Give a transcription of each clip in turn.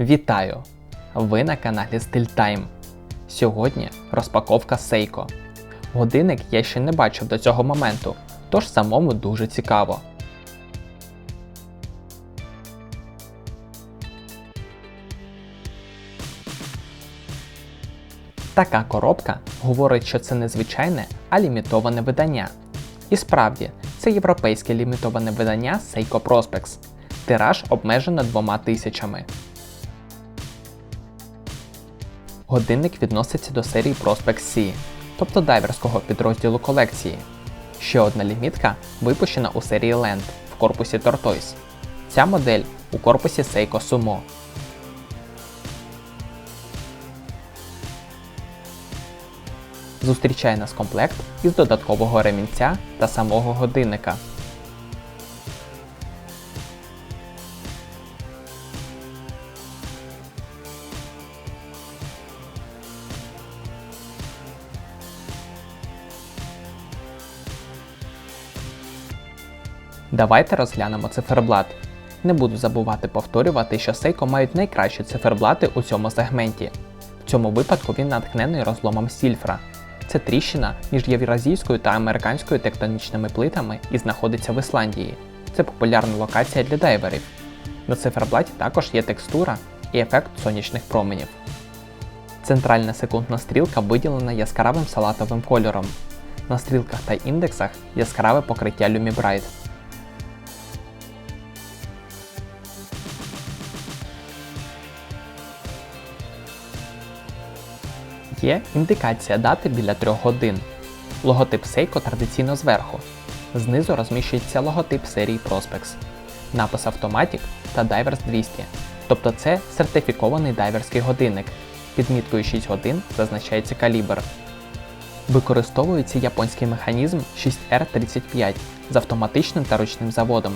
Вітаю! Ви на каналі StillTime. Сьогодні розпаковка Seiko. Годинник я ще не бачив до цього моменту, тож самому дуже цікаво. Така коробка говорить, що це не звичайне, а лімітоване видання. І справді, це європейське лімітоване видання Seiko Prospex. Тираж обмежено двома тисячами. Годинник відноситься до серії Prospex C, тобто дайверського підрозділу колекції. Ще одна лімітка випущена у серії Land в корпусі Tortoise. Ця модель у корпусі Seiko Sumo. Зустрічає нас комплект із додаткового ремінця та самого годинника. Давайте розглянемо циферблат. Не буду забувати повторювати, що Seiko мають найкращі циферблати у цьому сегменті. В цьому випадку він натхнений розломом Сільфра. Це тріщина між євразійською та американською тектонічними плитами і знаходиться в Ісландії. Це популярна локація для дайверів. На циферблаті також є текстура і ефект сонячних променів. Центральна секундна стрілка виділена яскравим салатовим кольором. На стрілках та індексах яскраве покриття Lumibright. Є індикація дати біля 3 годин. Логотип Seiko традиційно зверху. Знизу розміщується логотип серії Prospex, напис Automatic та Divers 200. Тобто це сертифікований дайверський годинник. Під міткою 6 годин зазначається калібр. Використовується японський механізм 6R35 з автоматичним та ручним заводом.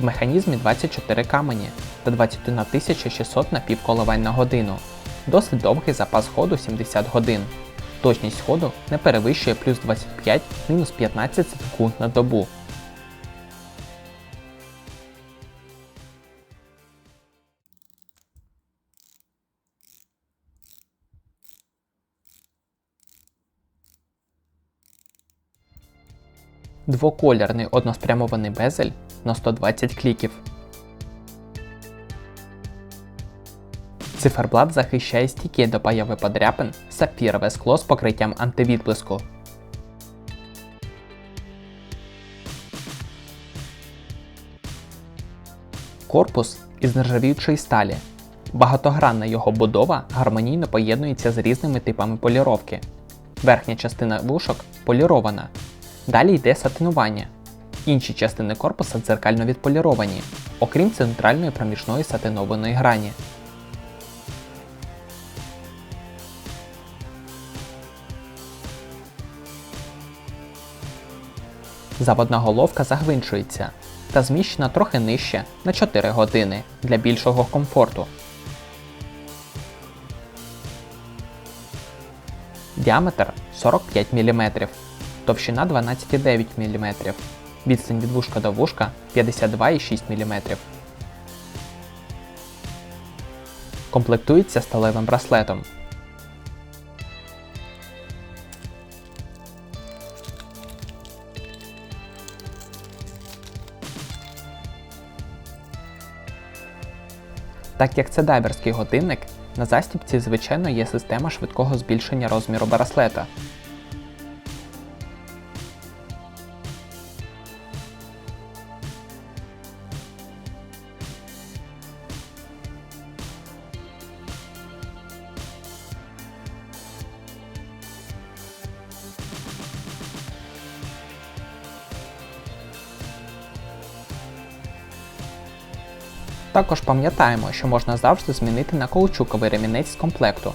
В механізмі 24 камені та 21 600 напівколивань на годину. Досить довгий запас ходу 70 годин. Точність ходу не перевищує плюс 25 мінус 15 секунд на добу. Двоколірний односпрямований безель на 120 кліків. Циферблат захищає стійке до появи подряпин сапфірове скло з покриттям антивідблиску. Корпус із нержавіючої сталі. Багатогранна його будова гармонійно поєднується з різними типами поліровки. Верхня частина вушок полірована. Далі йде сатинування. Інші частини корпуса дзеркально відполіровані, окрім центральної проміжної сатинованої грані. Заводна головка загвинчується та зміщена трохи нижче на 4 години для більшого комфорту. Діаметр 45 мм, товщина 12,9 мм, відстань від вушка до вушка 52,6 мм. Комплектується сталевим браслетом. Так як це дайверський годинник, на застібці звичайно є система швидкого збільшення розміру браслета. Також пам'ятаємо, що можна завжди змінити на каучуковий ремінець з комплекту.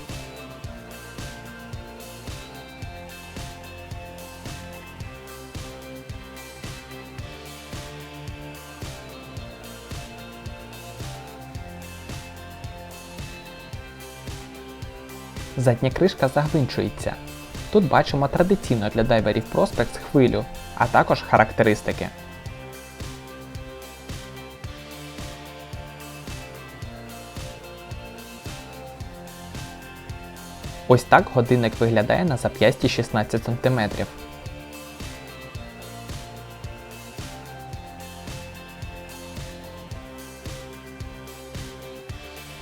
Задня кришка загвинчується. Тут бачимо традиційно для дайверів Prospex хвилю, а також характеристики. Ось так годинник виглядає на зап'ясті 16 см.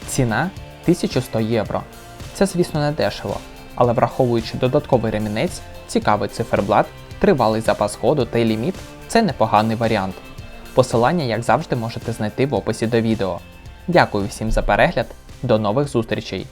Ціна 1100 євро. Це, звісно, не дешево, але враховуючи додатковий ремінець, цікавий циферблат, тривалий запас ходу та й ліміт, це непоганий варіант. Посилання, як завжди, можете знайти в описі до відео. Дякую всім за перегляд, до нових зустрічей!